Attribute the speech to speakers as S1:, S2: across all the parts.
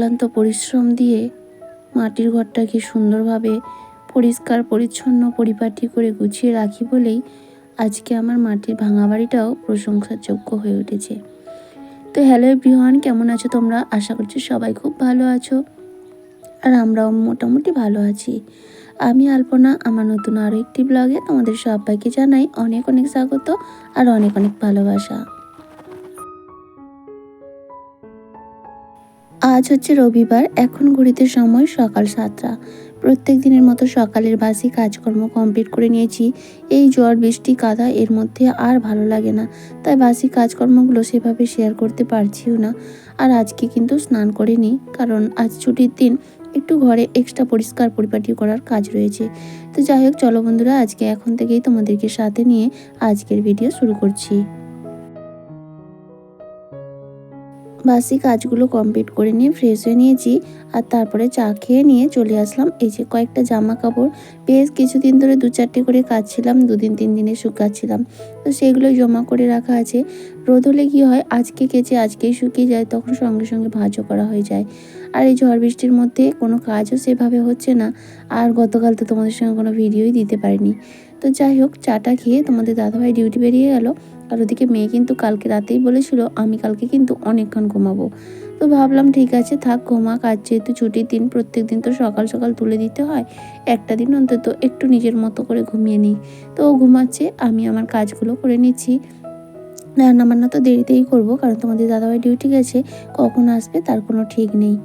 S1: অক্লান্ত পরিশ্রম দিয়ে মাটির ঘরটাকে সুন্দরভাবে পরিষ্কার, পরিচ্ছন্ন, পরিপাটি করে গুছিয়ে রাখি বলেই আজকে আমার মাটির ভাঙা বাড়িটাও প্রশংসাযোগ্য হয়ে উঠেছে। তো হ্যালো এভরিওয়ান, কেমন আছো তোমরা? আশা করছি সবাই খুব ভালো আছো আর আমরাও মোটামুটি ভালো আছি। আমি আলপনা, আমার নতুন আরও একটি ব্লগে তোমাদের সবাইকে জানাই অনেক অনেক স্বাগত আর অনেক অনেক ভালোবাসা। আজ হচ্ছে রবিবার, এখন ঘড়িতে সময় সকাল সাতটা। প্রত্যেক দিনের মতো সকালের বাসি কাজকর্ম কমপ্লিট করে নিয়েছি। এই জ্বর বৃষ্টি, কাদা, এর মধ্যে আর ভালো লাগে না। তাই বাসি কাজকর্মগুলো সেভাবে শেয়ার করতে পারছিও না। আর আজকে কিন্তু স্নান করিনি, কারণ আজ ছুটির দিন একটু ঘরে এক্সট্রা পরিষ্কার পরিপাটি করার কাজ রয়েছে। তো যাই হোক, চলো বন্ধুরা, আজকে এখন থেকেই তোমাদেরকে সাথে নিয়ে আজকের ভিডিও শুরু করছি। বাসি কাজগুলো কমপ্লিট করে নিয়ে ফ্রেশ হয়ে নিয়েছি আর তারপরে চা খেয়ে নিয়ে চলে আসলাম। এই যে কয়েকটা জামা কাপড়, বেশ কিছুদিন ধরে দু চারটে করে কাচ্ছিলাম দুদিন তিন দিনে শুকাচ্ছিলাম তো সেগুলো জমা করে রাখা আছে। রোদ হলে কী হয়, আজকে কেচে আজকেই শুকিয়ে যায়, তখন সঙ্গে সঙ্গে ভাঁজও করা হয়ে যায়। আর এই ঝড় বৃষ্টির মধ্যে কোনো কাজও সেভাবে হচ্ছে না। আর গতকাল তো তোমাদের সঙ্গে কোনো ভিডিওই দিতে পারিনি। তো যাই হোক, চাটা খেয়ে তোমাদের দাদাভাই ডিউটি বেরিয়ে গেল। আর ওদিকে মেয়ে কিন্তু কালকে রাতেই বলেছিল, আমি কালকে কিন্তু অনেকক্ষণ ঘুমাবো। তো ভাবলাম, ঠিক আছে, থাক ঘুমা কাজ যেহেতু ছুটির দিন, প্রত্যেক দিন তো সকাল সকাল তুলে দিতে হয়। একটা দিন অন্তত একটু নিজের মতো করে ঘুমিয়ে নিই। তো ও ঘুমাচ্ছে, আমি আমার কাজগুলো করে নিচ্ছি। রান্না বান্না তো দেরিতেই করব, কারণ তোমাদের দাদাভাই ডিউটি গেছে, কখন আসবে তার কোনো ঠিক নেই।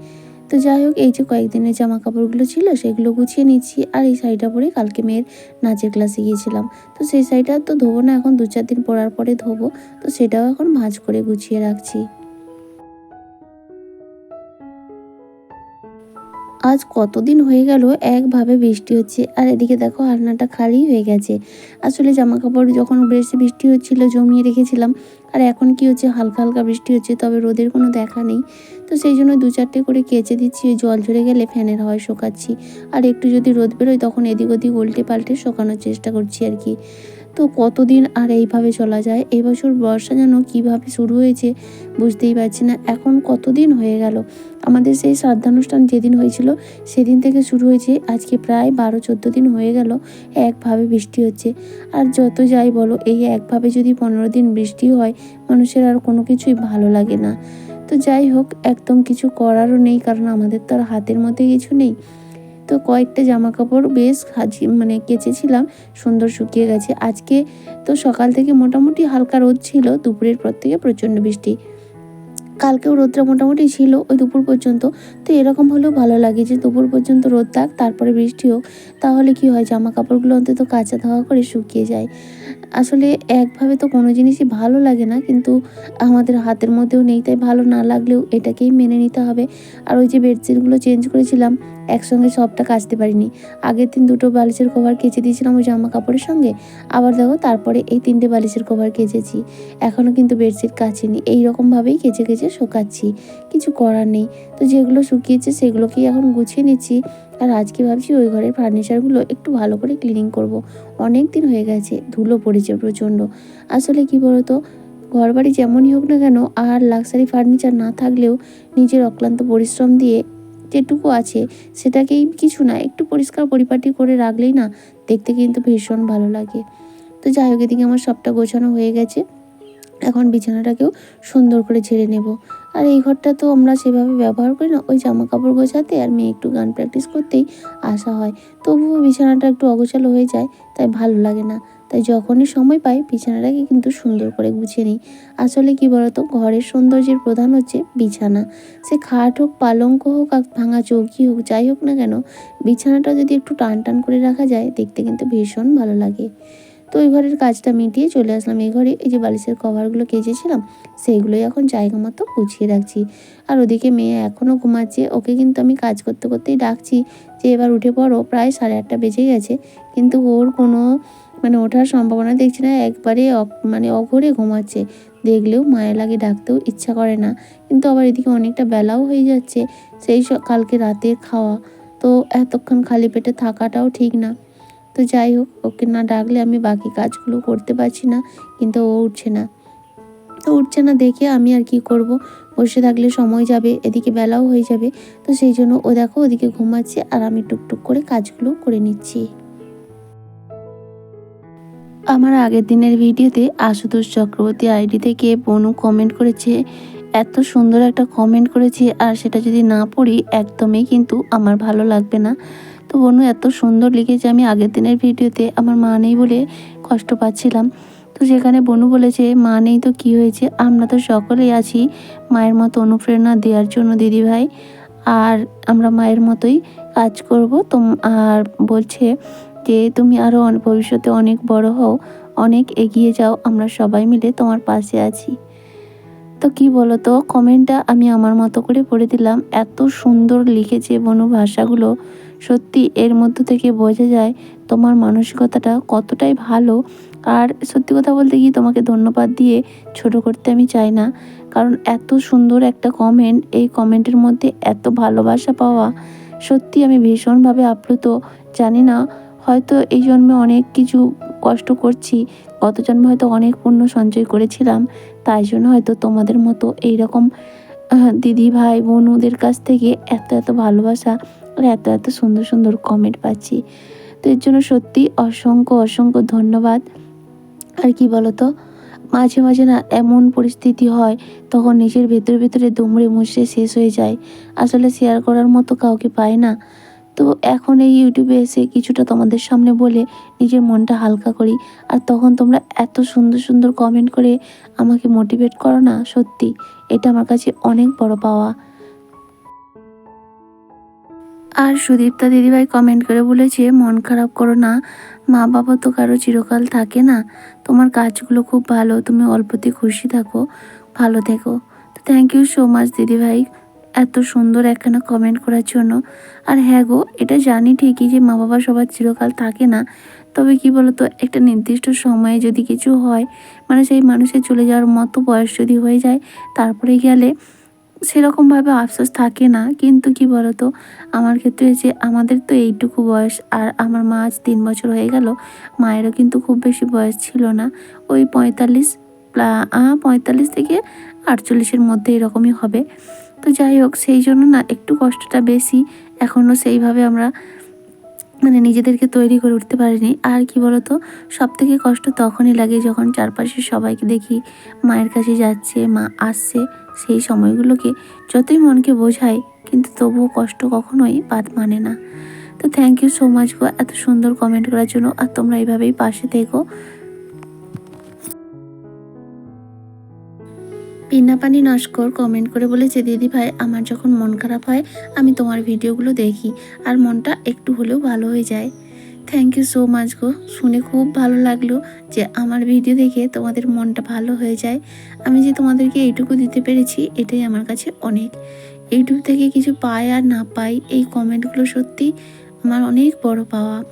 S1: তো যাই হোক, এই যে কয়েকদিনের জামা কাপড়গুলো ছিল, সেগুলো গুছিয়ে নিচ্ছি। আর এই শাড়িটা পরে কালকে মেয়ের নাচের ক্লাসে গিয়েছিলাম। তো সেই শাড়িটা তো ধোবো না, এখন দু চার দিন পরার পরে ধোবো। তো সেটাও এখন ভাঁজ করে গুছিয়ে রাখছি। আজ কতদিন হয়ে গেল? একভাবে বৃষ্টি হচ্ছে। আর এদিকে দেখো, আলনাটা খালি হয়ে গেছে। আসলে জামা কাপড় যখন বেশি বৃষ্টি হচ্ছিল, জমিয়ে রেখেছিলাম। আর এখন কি হচ্ছে? হালকা হালকা বৃষ্টি হচ্ছে, তবে রোদের কোনো দেখা নেই। তো সেই জন্য দু চারটে করে কেচে দিচ্ছি। জল ঝরে গেলে ফ্যানের হয় শোকাচ্ছি। আর একটু যদি রোদ বেরোয়, তখন এদিক ওদিক উল্টে পাল্টে শোকানোর চেষ্টা করছি আর কি। তো কতদিন আর এইভাবে চলা যায়? এবছর বর্ষা যেন কীভাবে শুরু হয়েছে বুঝতেই পারছি না। এখন কতদিন হয়ে গেল? আমাদের সেই শ্রাদ্ধানুষ্ঠান যেদিন হয়েছিল সেদিন থেকে শুরু হয়েছে। আজকে প্রায় বারো, চোদ্দ দিন হয়ে গেল একভাবে বৃষ্টি হচ্ছে। আর যত যাই বলো, এই একভাবে যদি পনেরো দিন বৃষ্টি হয়, মানুষের আর কোনো কিছুই ভালো লাগে না। তো যাই হোক, একদম কিছু করারও নেই, কারণ আমাদের তো আর হাতের মধ্যে কিছু নেই। তো কয়েকটা জামা কাপড় বেশ হাজি মানে কেচেছিলাম, সুন্দর শুকিয়ে গেছে। আজকে তো সকাল থেকে মোটামুটি হালকা রোদ ছিল, দুপুরের পর থেকে প্রচণ্ড বৃষ্টি। কালকেও রোদটা মোটামুটি ছিল ওই দুপুর পর্যন্ত। তো এরকম হলেও ভালো লাগে যে দুপুর পর্যন্ত রোদ থাক, তারপরে বৃষ্টি হোক। তাহলে কি হয় জামা কাপড়গুলো অন্তত কাঁচা ধোয়া করে শুকিয়ে যায়। আসলে একভাবে তো কোনো জিনিসই ভালো লাগে না, কিন্তু আমাদের হাতের মধ্যেও নেই, তাই ভালো না লাগলেও এটাকেই মেনে নিতে হবে। আর ওই যে বেডশিটগুলো চেঞ্জ করেছিলাম একসঙ্গে সবটা কাচতে পারিনি। আগের দিন দুটো বালিশের কভার কেচে দিয়েছিলাম ওই জামা কাপড়ের সঙ্গে। আবার দেখো তারপরে এই তিনটে বালিশের কভার কেচেছি। এখনও কিন্তু বেডশিট কাচিনি। এই রকমভাবেই কেচে কেচে শোকাচ্ছি। কিছু করার নেই। তো যেগুলো শুকিয়েছে সেগুলোকেই এখন গুছিয়ে নিচ্ছি। আর আজকে ভাবছি ওই ঘরের ফার্নিচারগুলো একটু ভালো করে ক্লিনিং করব। অনেক দিন হয়ে গেছে, ধুলো পড়েছে প্রচণ্ড। আসলে কি বলতো ঘর বাড়ি যেমনই হোক না কেন, আর লাক্সারি ফার্নিচার না থাকলেও নিজের অক্লান্ত পরিশ্রম দিয়ে যেটুকু আছে, সেটাকেই কিছু না, একটু পরিষ্কার পরিপাটি করে রাখলেই না, দেখতে কিন্তু ভীষণ ভালো লাগে। তো যাই হোক, এদিকে আমার সবটা গোছানো হয়ে গেছে। এখন বিছানাটাকেও সুন্দর করে ঝেড়ে নেব। আর এই ঘরটা তো আমরা সেভাবে ব্যবহার করি না, ওই জামা কাপড় গোছাতে আর মেয়ে একটু গান প্র্যাকটিস করতেই আসা হয়। তবুও বিছানাটা একটু অগোছালো হয়ে যায়, তাই ভালো লাগে না। তাই যখনই সময় পাই, বিছানাটাকে কিন্তু সুন্দর করে গুছিয়ে নিই। আসলে কি বলতো, ঘরের সৌন্দর্যের প্রধান হচ্ছে বিছানা। সে খাট হোক, পালঙ্ক হোক, আর ভাঙা চৌকি হোক, যাই হোক না কেন, বিছানাটা যদি একটু টান টান করে রাখা যায়, দেখতে কিন্তু ভীষণ ভালো লাগে। তো ওই ঘরের কাজটা মিটিয়ে চলে আসলাম। এই ঘরে এই যে বালিশের কভারগুলো কেচেছিলাম, সেইগুলোই এখন জায়গা মতো গুছিয়ে রাখছি। আর ওদিকে মেয়ে এখনও ঘুমাচ্ছে, ওকে কিন্তু আমি কাজ করতে করতেই ডাকছি যে, এবার উঠে পড়ো, প্রায় সাড়ে আটটা বেজে গেছে। কিন্তু ওর কোনো মানে ওঠার সম্ভাবনা দেখছি না, একবারে মানে অঘরে ঘুমাচ্ছে। দেখলেও মায়া লাগে, ডাকতেও ইচ্ছা করে না। কিন্তু আবার এদিকে অনেকটা বেলাও হয়ে যাচ্ছে, সেই কালকে রাতের খাওয়া। তো এতক্ষণ খালি পেটে থাকাটাও ঠিক না। তো যাই হোক, ওকে না ডাকলে আমি বাকি কাজগুলো করতে পারছি না, কিন্তু ও উঠছে না। তো উঠছে না দেখে আমি আর কি করব? বসে থাকলে সময় যাবে, এদিকে বেলাও হয়ে যাবে। তো সেই জন্য ও দেখো ওদিকে ঘুমাচ্ছে আর আমি টুকটুক করে কাজগুলো করে নিচ্ছি। আমার আগের দিনের ভিডিওতে আশুতোষ চক্রবর্তী আইডি থেকে বনু কমেন্ট করেছে, এত সুন্দর একটা কমেন্ট করেছে আর সেটা যদি না পড়ি একদমই কিন্তু আমার ভালো লাগবে না। তো বনু এত সুন্দর লিখেছে আমি আগের দিনের ভিডিওতে, আমার মা নেই বলে কষ্ট পাচ্ছিলাম। তো সেখানে বনু বলেছে, মা নেই তো কি হয়েছে? আমরা তো সকলেই আছি মায়ের মতো অনুপ্রেরণা দেওয়ার জন্য দিদিভাই আর আমরা মায়ের মতোই কাজ করব। তো আর বলছে যে তুমি আরও ভবিষ্যতে অনেক বড় হও, অনেক এগিয়ে যাও, আমরা সবাই মিলে তোমার পাশে আছি। তো কি বলো তো কমেন্টটা আমি আমার মতো করে পড়ে দিলাম। এত সুন্দর লিখেছে বনু ভাষাগুলো। সত্যি এর মধ্য থেকে বোঝা যায় তোমার মানসিকতাটা কতটাই ভালো। আর সত্যি কথা বলতে কি, তোমাকে ধন্যবাদ দিয়ে ছোট করতে আমি চাই না। কারণ এত সুন্দর একটা কমেন্ট এই কমেন্টের মধ্যে এত ভালোবাসা পাওয়া, সত্যি আমি ভীষণভাবে আপ্লুত। জানি না হয়তো এই জন্মে অনেক কিছু কষ্ট করছি গত জন্মে হয়তো অনেক পুণ্য সঞ্চয় করেছিলাম তাই জন্য হয়তো তোমাদের মতো এইরকম আহ, দিদি ভাই বোনদের কাছ থেকে এত এত ভালোবাসা আর এত এত সুন্দর সুন্দর কমেন্ট পাচ্ছি। তো এর জন্য সত্যি অসংখ্য অসংখ্য ধন্যবাদ। আর কি বলতো মাঝে মাঝে না এমন পরিস্থিতি হয় তখন নিজের ভেতরে ভেতরে দুমড়ে মুচড়ে শেষ হয়ে যায়। আসলে শেয়ার করার মতো কাউকে পায় না। তো এখন এই ইউটিউবে এসে কিছুটা তোমাদের সামনে বলে নিজের মনটা হালকা করি। আর তখন তোমরা এত সুন্দর সুন্দর কমেন্ট করে আমাকে মোটিভেট করো না, সত্যি। এটা আমার কাছে অনেক বড় পাওয়া। আর সুদীপ্তা দিদিভাই কমেন্ট করে বলেছে, মন খারাপ করো না। মা বাবা তো কারও চিরকাল থাকে না। তোমার কাজগুলো খুব ভালো। তুমি অল্পতে খুশি থাকো। ভালো থেকো। তো থ্যাংক ইউ সো মাচ দিদিভাই। এত সুন্দর একখানা কমেন্ট করার জন্য। আর হ্যাঁ গো, এটা জানি ঠিকই যে মা বাবা সবার চিরকাল থাকে না। তবে কি বলতো, একটা নির্দিষ্ট সময়ে যদি কিছু হয় মানে সেই মানুষের চলে যাওয়ার মতো বয়স যদি হয়ে যায়, তারপরে গেলে সেরকমভাবে আফসোস থাকে না। কিন্তু কি বলতো, আমার ক্ষেত্রে যে আমাদের তো এইটুকু বয়স, আর আমার মা আজ তিন বছর হয়ে গেল, মায়েরও কিন্তু খুব বেশি বয়স ছিল না। ওই পঁয়তাল্লিশ পঁয়তাল্লিশ থেকে আটচল্লিশের মধ্যে এরকমই হবে। তো যাই হোক, সেই জন্য না একটু কষ্টটা বেশি। এখনও সেইভাবে আমরা মানে নিজেদেরকে তৈরি করে উঠতে পারিনি। আর কি বলতো সব থেকে কষ্ট তখনই লাগে যখন চারপাশে সবাইকে দেখি মায়ের কাছে যাচ্ছে, মা আসছে সেই সময়গুলোকে যতই মনকে বোঝায় কিন্তু তবুও কষ্ট কখনোই বাদ মানে না। তো থ্যাংক ইউ সো মাচ গো, এত সুন্দর কমেন্ট করার জন্য। আর তোমরা এইভাবেই পাশে থেকো। পিনা পানি নস্কর কমেন্ট করে বলেছে, দিদি ভাই, আমার যখন মন খারাপ হয়, আমি তোমার ভিডিওগুলো দেখি, আর মনটা একটু হলেও ভালো হয়ে যায়। থ্যাংক ইউ সো মাচ গো। শুনে খুব ভালো লাগল যে আমার ভিডিও দেখে তোমাদের মনটা ভালো হয়ে যায়। আমি যে তোমাদেরকে এইটুকু দিতে পেরেছি, এটাই আমার কাছে অনেক। ইউটিউব থেকে কিছু পাই আর না পাই, এই কমেন্টগুলো সত্যি আমার অনেক বড় পাওয়া।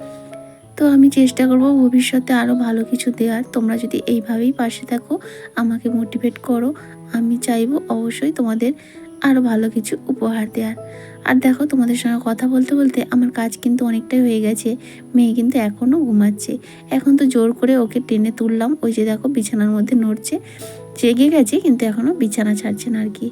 S1: তো আমি চেষ্টা করব ভবিষ্যতে আরও ভালো কিছু দেওয়ার। তোমরা যদি এইভাবেই পাশে থাকো, আমাকে মোটিভেট করো। আমি চাইব অবশ্যই তোমাদের আরও ভালো কিছু উপহার দেওয়ার আর দেখো, তোমাদের সঙ্গে কথা বলতে বলতে আমার কাজ কিন্তু অনেকটাই হয়ে গেছে। মেয়ে কিন্তু এখনও ঘুমাচ্ছে। এখন তো জোর করে ওকে টেনে তুললাম। ওই যে দেখো, বিছানার মধ্যে নড়ছে। জেগে গেছে, কিন্তু এখনও বিছানা ছাড়ছে না আর কি।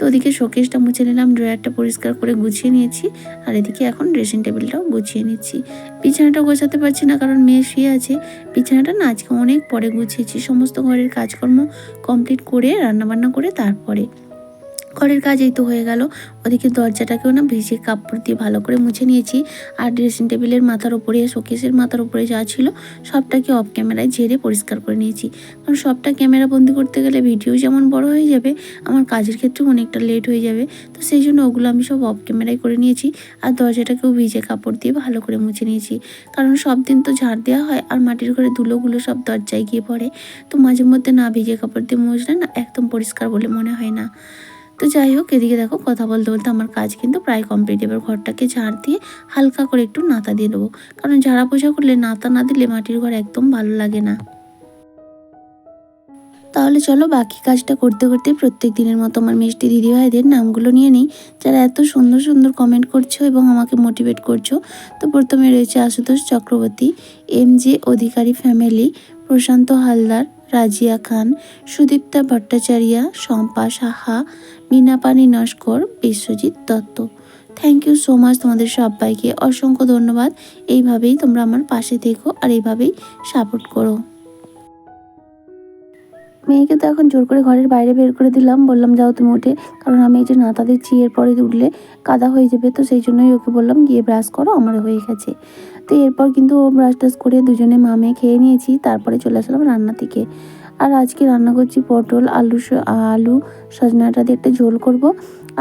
S1: তো ওদিকে শোকেসটা মুছে নিলাম ড্রয়ারটা পরিষ্কার করে গুছিয়ে নিয়েছি আর এদিকে এখন ড্রেসিং টেবিলটাও গুছিয়ে নিচ্ছি। বিছানাটা গোছাতে পারছি না কারণ মেয়ে শুয়ে আছে। বিছানাটা না আজকে অনেক পরে গুছিয়েছি। সমস্ত ঘরের কাজকর্ম কমপ্লিট করে, রান্নাবান্না করে তারপরে। ঘরের কাজ এই তো হয়ে গেল। ওদিকে দরজাটাকেও না ভিজে কাপড় দিয়ে ভালো করে মুছে নিয়েছি। আর ড্রেসিং টেবিলের মাথার উপরে শোকেসের মাথার উপরে যা ছিল, সবটাকে অফ ক্যামেরায় ঝেড়ে পরিষ্কার করে নিয়েছি। কারণ সবটা ক্যামেরা বন্দি করতে গেলে ভিডিও যেমন বড় হয়ে যাবে, আমার কাজের ক্ষেত্রেও অনেকটা লেট হয়ে যাবে। তো সেই জন্য ওগুলো আমি সব অফ ক্যামেরায় করে নিয়েছি আর দরজাটাকেও ভিজে কাপড় দিয়ে ভালো করে মুছে নিয়েছি। কারণ সব দিন তো ঝাড় দেওয়া হয় আর মাটির ঘরে ধুলোগুলো সব দরজায় গিয়ে পড়ে। তো মাঝে মধ্যে না ভিজে কাপড় দিয়ে মুছলে না একদম পরিষ্কার বলে মনে হয় না। তো যাই হোক, এদিকে দেখো কথা বলতে বলতে আমার কাজ কিন্তু প্রায় কমপ্লিট এবার ঘরটাকে ঝাড় দিয়ে হালকা করে একটু নাতা দিয়ে দেবো কারণ ঝাড়া পোছা করলে নাতা না দিলে মাটির ঘর একদম ভালো লাগে না। তাহলে চলো বাকি কাজটা করতে করতে প্রত্যেক দিনের মতো আমার মিষ্টি দিদিভাইদের নামগুলো নিয়ে নিই। যারা এত সুন্দর সুন্দর কমেন্ট করছ এবং আমাকে মোটিভেট করছ, তো প্রথমে রয়েছে Ashutosh Chakraborty M J Adhikari family Prashanta Haldar, Razia Khan, Sudipta Bhattacharya, Shampa Saha Minapani Naskar, Biswajit Dutta. Thank you so much তোমাদের সবাইকে। অসংখ্য ধন্যবাদ। এইভাবেই তোমরা আমার পাশে থেকো আর এইভাবেই সাপোর্ট করো। মেয়েকে তো এখন জোর করে ঘরের বাইরে বের করে দিলাম। বললাম, যাও তুমি উঠে। কারণ আমি এই যে নাতাদের চিয়ের পরে উঠলে কাদা হয়ে যাবে, তো সেই জন্যই ওকে বললাম, গিয়ে ব্রাশ করো, আমার হয়ে গেছে। তো এরপর কিন্তু ও ব্রাশ টাশ করে দুজনে মামে খেয়ে নিয়েছি। তারপরে চলে আসলাম রান্না থেকে আর আজকে রান্না করছি পটল, আলু আলু সজনাটা দিয়ে একটা ঝোল করব।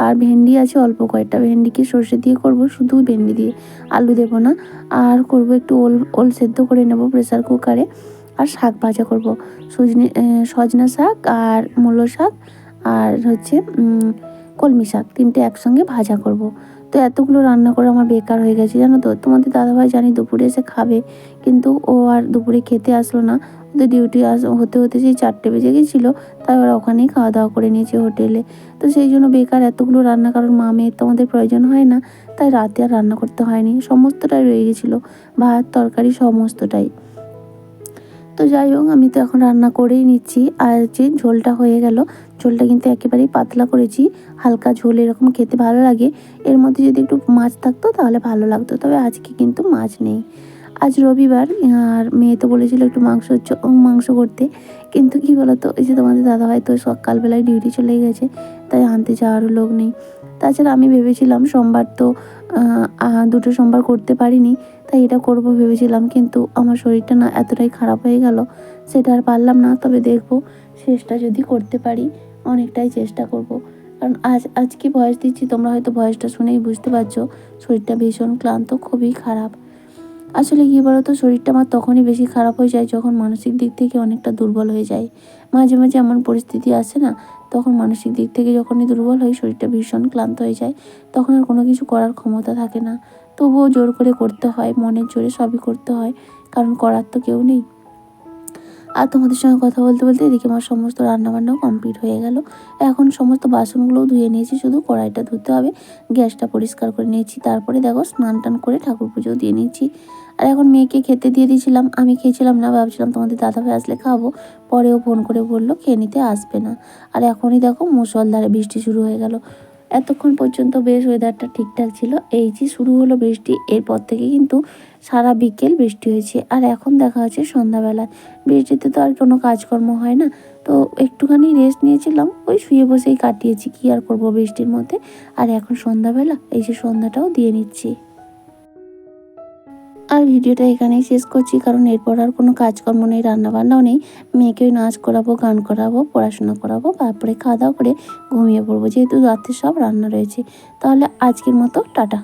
S1: আর ভেন্ডি আছে, অল্প কয়েকটা। ভেন্ডিকে সর্ষে দিয়ে করব, শুধু ভেন্ডি দিয়ে। আলু দেবো না। আর করব একটু ওল ওল সেদ্ধ করে নেব প্রেসার কুকারে। আর শাক ভাজা করব। সজনে সজনা শাক আর মূলো শাক আর হচ্ছে কলমি শাক। তিনটে একসঙ্গে ভাজা করব। তো এতগুলো রান্না করে আমার বেকার হয়ে গেছে, জানো তো? তোমাদের দাদাভাই জানি দুপুরে এসে খাবে, কিন্তু ও আর দুপুরে খেতে আসলো না। ওদের ডিউটি আস, হতে হতে সেই চারটে বেজে গেছিল, তাই ওরা ওখানেই খাওয়া দাওয়া করে নিয়েছে হোটেলে। তো সেই জন্য বেকার এতগুলো রান্না, কারণ মা মেয়ের তো আমাদের প্রয়োজন হয় না, তাই রাতে আর রান্না করতে হয়নি। সমস্তটাই রয়ে গেছিল, ভাত, তরকারি, সমস্তটাই। তো যাই হোক, আমি তো এখন রান্না করেই নিচ্ছি। আর যে ঝোলটা হয়ে গেল, ঝোলটা কিন্তু একেবারেই পাতলা করেছি। হালকা ঝোল এরকম খেতে ভালো লাগে। এর মধ্যে যদি একটু মাছ থাকতো, তাহলে ভালো লাগতো। তবে আজকে কিন্তু মাছ নেই। আজ রবিবার, আর মেয়ে তো বলেছিল একটু মাংস মাংস করতে। কিন্তু কি বলতো, এই যে তোমাদের দাদাভাই তো সকালবেলায় ডিউটি চলে গেছে, তাই আনতে যাওয়ারও লোক নেই। তাছাড়া আমি ভেবেছিলাম সোমবার তো দুটো সোমবার করতে পারিনি, তাই এটা করব ভেবেছিলাম, কিন্তু আমার শরীরটা না এতটাই খারাপ হয়ে গেল, সেটা আর পারলাম না। তবে দেখব, শেষটা যদি করতে পারি, অনেকটাই চেষ্টা করব। কারণ আজ আজকে ভয়েস দিচ্ছি, তোমরা হয়তো ভয়েসটা শুনেই বুঝতে পারছ, শরীরটা ভীষণ ক্লান্ত, খুবই খারাপ। আসলে কী বলতো, শরীরটা আমার তখনই বেশি খারাপ হয়ে যায় যখন মানসিক দিক থেকে অনেকটা দুর্বল হয়ে যায়। মাঝে মাঝে এমন পরিস্থিতি আসে না, তখন মানসিক দিক থেকে যখনই দুর্বল হয় শরীরটা ভীষণ ক্লান্ত হয়ে যায়, তখন আর কোনো কিছু করার ক্ষমতা থাকে না। তবুও জোর করে করতে হয়, মনের জোরে সবই করতে হয়, কারণ করার তো কেউ নেই। আর তোমাদের সঙ্গে কথা বলতে বলতে এদিকে আমার সমস্ত রান্নাবান্নাও কমপ্লিট হয়ে গেল। এখন সমস্ত বাসনগুলোও ধুয়ে নিয়েছি, শুধু কড়াইটা ধুতে হবে, গ্যাসটা পরিষ্কার করে নিয়েছি, তারপরে দেখো স্নান টান করে ঠাকুর পুজোও দিয়ে নিয়েছি। আর এখন মেয়েকে খেতে দিয়ে দিয়েছিলাম, আমি খেয়েছিলাম না, ভাবছিলাম তোমাদের দাদাভাই আসলে খাব। পরেও ফোন করে বলল, খেয়ে নিতে আসবে না। আর এখনই দেখো মুসলধারে বৃষ্টি শুরু হয়ে গেল। এতক্ষণ পর্যন্ত বেশ ওয়েদারটা ঠিকঠাক ছিল। এই যে শুরু হলো বৃষ্টি, এরপর থেকে কিন্তু সারা বিকেল বৃষ্টি হয়েছে। আর এখন দেখা যাচ্ছে সন্ধ্যাবেলায় বৃষ্টিতে তো আর কোনো কাজকর্ম হয় না। তো একটুখানি রেস্ট নিয়েছিলাম, ওই শুয়ে বসেই কাটিয়েছি। কি আর করব বৃষ্টির মধ্যে? আর এখন সন্ধ্যাবেলা, এই যে সন্ধ্যাটাও দিয়ে নিচ্ছি। আর ভিডিওটা এখানেই শেষ করছি, কারণ এরপর আর কোনো কাজকর্ম নেই, রান্নাবান্নাও নেই। মেয়েকেও নাচ করাবো, গান করাবো, পড়াশোনা করাবো, তারপরে খাওয়া দাওয়া করে ঘুমিয়ে পড়ব, যেহেতু রাত্রে সব রান্না রয়েছে। তাহলে আজকের মতো, টাটা।